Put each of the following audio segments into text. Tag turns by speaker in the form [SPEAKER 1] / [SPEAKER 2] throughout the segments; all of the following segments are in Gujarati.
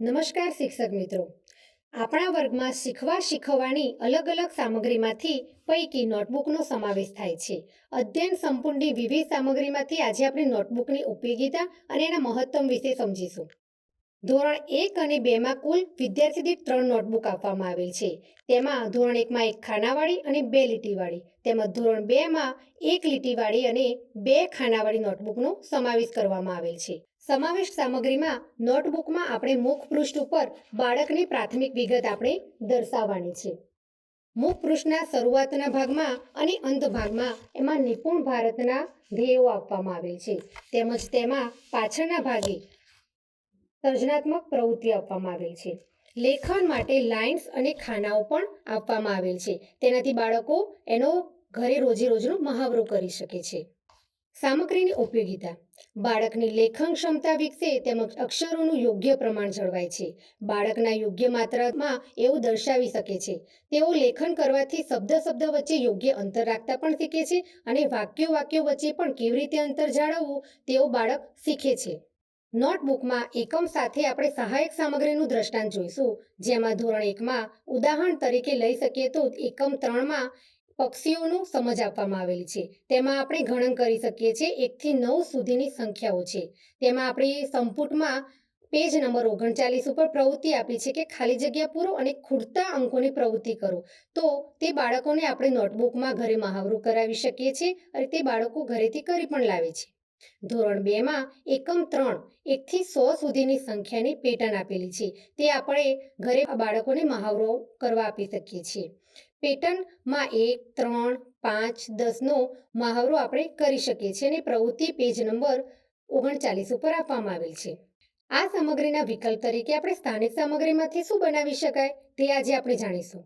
[SPEAKER 1] નમસ્કાર શિક્ષક મિત્રો. આપણા વર્ગમાં શીખવા શીખવવાની અલગ અલગ સામગ્રીમાંથી પૈકી નોટબુકનો સમાવેશ થાય છે. અધ્યયન સંપૂર્ણની વિવિધ સામગ્રીમાંથી આજે આપણે નોટબુકની ઉપયોગિતા અને એના મહત્તમ વિશે સમજીશું. ધોરણ એક અને બેમાં કુલ વિદ્યાર્થી દીઠ ત્રણ નોટબુક આપવામાં આવેલ છે. તેમાં ધોરણ એકમાં એક ખાનાવાળી અને બે લીટીવાળી. તેમજ ધોરણ બેમાં એક લીટીવાળી અને બે ખાનાવાળી નોટબુકનો સમાવેશ કરવામાં આવેલ છે. સમાવેશ સામગ્રીમાં નોટબુકમાં આપણે મુખ પૃષ્ઠ ઉપર બાળકની પ્રાથમિક વિગત આપણે દર્શાવવાની છે. મુખ પૃષ્ઠના શરૂઆતના ભાગમાં અને અંત ભાગમાં એમાં નિપુણ ભારતના ધ્યેયો આપવામાં આવેલ છે. તેમજ તેમાં પાછળના ભાગે સર્જનાત્મક પ્રવૃત્તિ આપવામાં આવેલ છે. લેખન માટે લાઇન્સ અને ખાનાઓ પણ આપવામાં આવેલ છે. તેનાથી બાળકો એનો ઘરે રોજે રોજનો મહાવરો કરી શકે છે. સામગ્રીની ઉપયોગિતા. બાળકની લેખન ક્ષમતા વિકસે તેમજ અક્ષરોનું યોગ્ય પ્રમાણ જળવાય છે. બાળકના યોગ્ય માત્રામાં એવું દર્શાવી શકે છે. તેઓ લેખન કરવાથી શબ્દ શબ્દ વચ્ચે યોગ્ય અંતર રાખતા પણ શીખે છે અને વાક્યો વાક્યો વચ્ચે પણ કેવી રીતે અંતર જાળવવું તેવું બાળક શીખે છે. નોટબુકમાં એકમ સાથે આપણે સહાયક સામગ્રીનું દ્રષ્ટાંત જોઈશું. જેમાં ધોરણ એકમાં ઉદાહરણ તરીકે લઈ શકીએ તો એકમ ત્રણમાં પક્ષીઓનું સમજ આપવામાં આવેલી છે. તેમાં આપણે ગણન કરી શકીએ છીએ એકથી નવ સુધીની સંખ્યાઓ છે. તેમાં આપણે સંપુટમાં પેજ નંબર ઓગણચાલીસ ઉપર પ્રવૃત્તિ આપી છે કે ખાલી જગ્યા પૂરો અને ખૂટતા અંકોની પ્રવૃત્તિ કરો. તો તે બાળકોને આપણે નોટબુકમાં ઘરે મહાવરો કરાવી શકીએ છીએ અને તે બાળકો ઘરેથી કરી પણ લાવે છે. ધોરણ બેમાં એકમ ત્રણ એકથી સો સુધીની સંખ્યાની પેટર્ન આપેલી છે. તે આપણે ઘરે બાળકોને મહાવરો કરવા આપી શકીએ છીએ. પેટર્નમાં એક, ત્રણ, પાંચ દસનો મહાવરો આપણે કરી શકીએ છીએ અને પ્રવૃત્તિ પેજ નંબર ઓગણચાલીસ ઉપર આપવામાં આવેલ છે. આ સામગ્રીના વિકલ્પ તરીકે આપણે સ્થાનિક સામગ્રીમાંથી શું બનાવી શકાય તે આજે આપણે જાણીશું.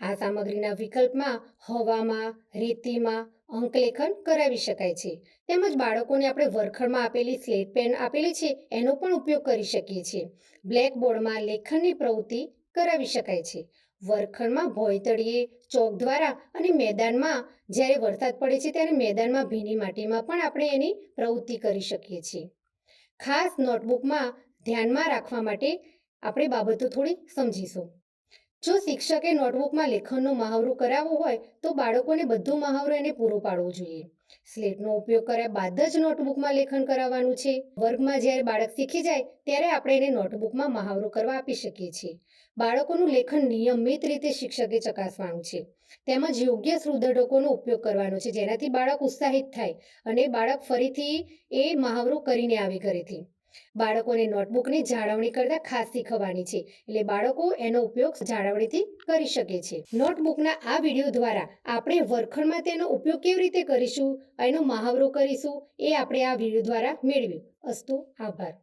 [SPEAKER 1] આ સામગ્રીના વિકલ્પમાં હવામાં, રેતીમાં અંકલેખન કરાવી શકાય છે. તેમજ બાળકોને આપણે વર્ગખંડમાં આપેલી સ્લેટ પેન આપેલી છે, એનો પણ ઉપયોગ કરી શકીએ છીએ. બ્લેકબોર્ડમાં લેખનની પ્રવૃત્તિ કરાવી શકાય છે. વર્ગખંડમાં ભોયતળીએ ચોક દ્વારા અને મેદાનમાં જ્યારે વરસાદ પડે છે ત્યારે મેદાનમાં ભીની માટીમાં પણ આપણે એની પ્રવૃત્તિ કરી શકીએ છીએ. ખાસ નોટબુકમાં ધ્યાનમાં રાખવા માટે આપણે બાબતો થોડી સમજીશું. જો શિક્ષકે નોટબુકમાં લેખનનો મહાવરો કરાવવો હોય, તો બાળકોને બધું મહાવરો એને પૂરો પાડવો જોઈએ. સ્લેટનો ઉપયોગ કર્યા બાદ જ નોટબુકમાં લેખન કરાવવાનું છે. વર્ગમાં જ્યારે બાળક શીખી જાય, ત્યારે આપણે એને નોટબુકમાં મહાવરો કરવા આપી શકીએ છીએ. બાળકોનું લેખન નિયમિત રીતે શિક્ષકે ચકાસવાનું છે. તેમજ યોગ્ય સુધડકોનો ઉપયોગ કરવાનો છે, જેનાથી બાળક ઉત્સાહિત થાય અને બાળક ફરીથી એ મહાવરો કરીને આવે ઘરેથી. બાળકોને નોટબુકની જાળવણી કરતા ખાસ શીખવવાની છે. એટલે બાળકો એનો ઉપયોગ જાળવણીથી કરી શકે છે. નોટબુકના આ વીડિયો દ્વારા આપણે વર્ગખંડમાં તેનો ઉપયોગ કેવી રીતે કરીશું, એનો મહાવરો કરીશું, એ આપણે આ વીડિયો દ્વારા મેળવ્યું. અસ્તુ, આભાર.